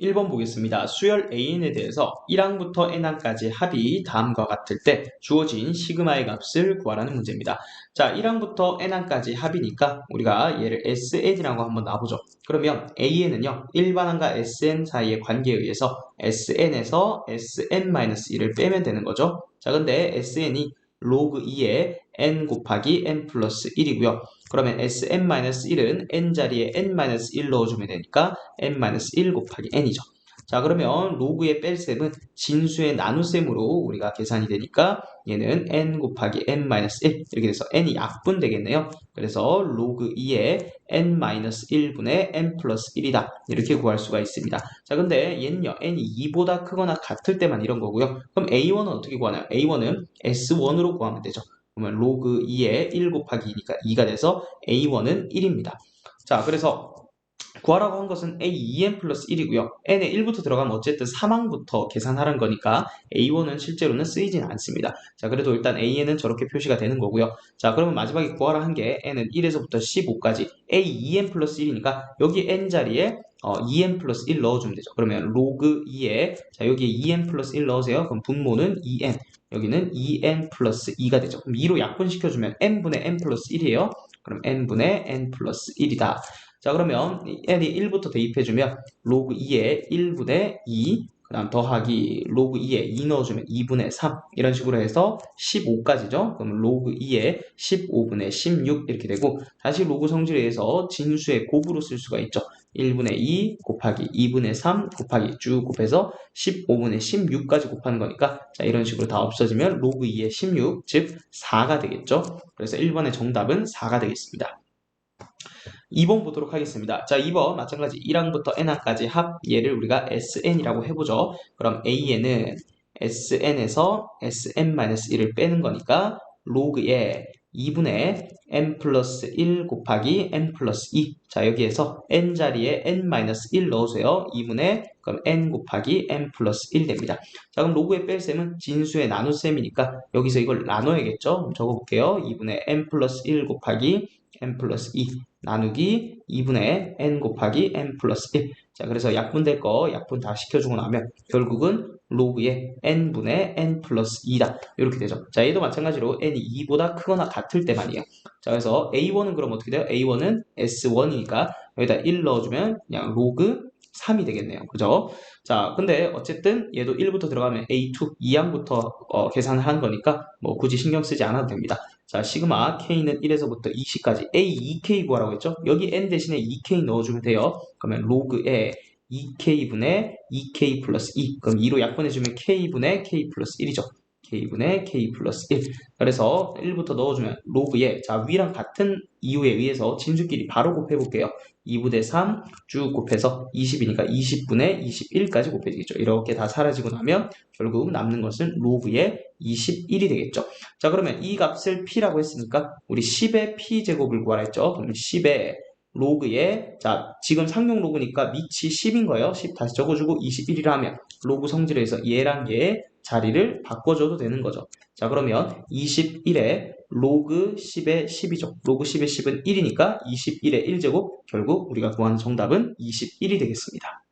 1번 보겠습니다. 수열 AN에 대해서 1항부터 N항까지 합이 다음과 같을 때 주어진 시그마의 값을 구하라는 문제입니다. 자, 1항부터 N항까지 합이니까 우리가 얘를 SN이라고 한번 놔보죠. 그러면 AN은요, 일반항과 SN 사이의 관계에 의해서 SN에서 SN-1을 빼면 되는 거죠. 자, 근데 SN이 로그 2에 n 곱하기 n 플러스 1이고요. 그러면 sn-1은 n 자리에 n-1 넣어주면 되니까 n-1 곱하기 n이죠. 자 그러면 로그의 뺄셈은 진수의 나눗셈으로 우리가 계산이 되니까 얘는 n 곱하기 n-1 이렇게 돼서 n이 약분 되겠네요. 그래서 로그 2에 n-1분의 n 플러스 1이다 이렇게 구할 수가 있습니다. 자 근데 얘는요 n이 2보다 크거나 같을 때만 이런 거고요. 그럼 a1은 어떻게 구하나요? a1은 s1으로 구하면 되죠. 그러면 로그 2에 1 곱하기 2니까 2가 돼서 a1은 1입니다. 자 그래서 구하라고 한 것은 a2n 플러스 1이고요. n에 1부터 들어가면 어쨌든 3항부터 계산하는 거니까 a1은 실제로는 쓰이진 않습니다. 자 그래도 일단 an은 저렇게 표시가 되는 거고요. 자 그러면 마지막에 구하라 한 게 n은 1에서부터 15까지 a2n 플러스 1이니까 여기 n 자리에 어, 2n 플러스 1 넣어주면 되죠. 그러면 로그 2에 자 여기에 2n 플러스 1 넣으세요. 그럼 분모는 2n 여기는 2n 플러스 2가 되죠. 그럼 2로 약분시켜주면 n분의 n 플러스 1이에요. 그럼 n분의 n 플러스 1이다. 자 그러면 n이 1부터 대입해주면 로그 2에 1분의 2, 그 다음 더하기 로그 2에 2 넣어주면 2분의 3 이런 식으로 해서 15까지죠. 그럼 로그 2에 15분의 16 이렇게 되고 다시 로그 성질에 의해서 진수의 곱으로 쓸 수가 있죠. 1분의 2 곱하기 2분의 3 곱하기 쭉 곱해서 15분의 16까지 곱하는 거니까 자 이런 식으로 다 없어지면 로그 2의 16 즉 4가 되겠죠. 그래서 1번의 정답은 4가 되겠습니다. 2번 보도록 하겠습니다. 자, 2번 마찬가지 1항부터 n항까지 합 얘를 우리가 sn이라고 해보죠. 그럼 an은 sn에서 sn-1을 빼는 거니까 로그에 2분의 n 플러스 1 곱하기 n 플러스 2. 자, 여기에서 n 자리에 n-1 넣으세요. 2분의 그럼 n 곱하기 n 플러스 1 됩니다. 자, 그럼 로그의 뺄셈은 진수의 나눗셈이니까 여기서 이걸 나눠야겠죠? 적어볼게요. 2분의 n 플러스 1 곱하기 n 플러스 2 나누기 2분의 n 곱하기 n 플러스 1. 자, 그래서 약분될 거 약분 다 시켜주고 나면 결국은 로그의 n분의 n 플러스 2다. 이렇게 되죠. 자, 얘도 마찬가지로 n이 2보다 크거나 같을 때만이에요. 자, 그래서 a1은 그럼 어떻게 돼요? a1은 s1이니까 여기다 1 넣어주면 그냥 로그 3이 되겠네요. 그죠? 자, 근데 어쨌든 얘도 1부터 들어가면 A2, 2항부터 어, 계산을 하는 거니까 뭐 굳이 신경 쓰지 않아도 됩니다. 자, 시그마 K는 1에서부터 20까지 A2K 구하라고 했죠? 여기 N 대신에 2K 넣어주면 돼요. 그러면 로그에 2K분의 2K 플러스 2. 그럼 2로 약분해주면 K분의 K 플러스 1이죠. K분의 K 플러스 1. 그래서 1부터 넣어주면 로그에 자 위랑 같은 이유에 의해서 진수끼리 바로 곱해볼게요. 2분의 3쭉 곱해서 20이니까 20분의 21까지 곱해지겠죠. 이렇게 다 사라지고 나면 결국 남는 것은 로그의 21이 되겠죠. 자 그러면 이 값을 P라고 했으니까 우리 10의 P제곱을 구하라 했죠. 그러면 10의 로그에 자 지금 상용 로그니까 밑이 10인 거예요. 10 다시 적어주고 21이라 하면 로그 성질에서 얘랑 얘 자리를 바꿔줘도 되는 거죠. 자 그러면 21에 로그 10의 10이죠. 로그 10의 10은 1이니까 21의 1제곱 결국 우리가 구하는 정답은 21이 되겠습니다.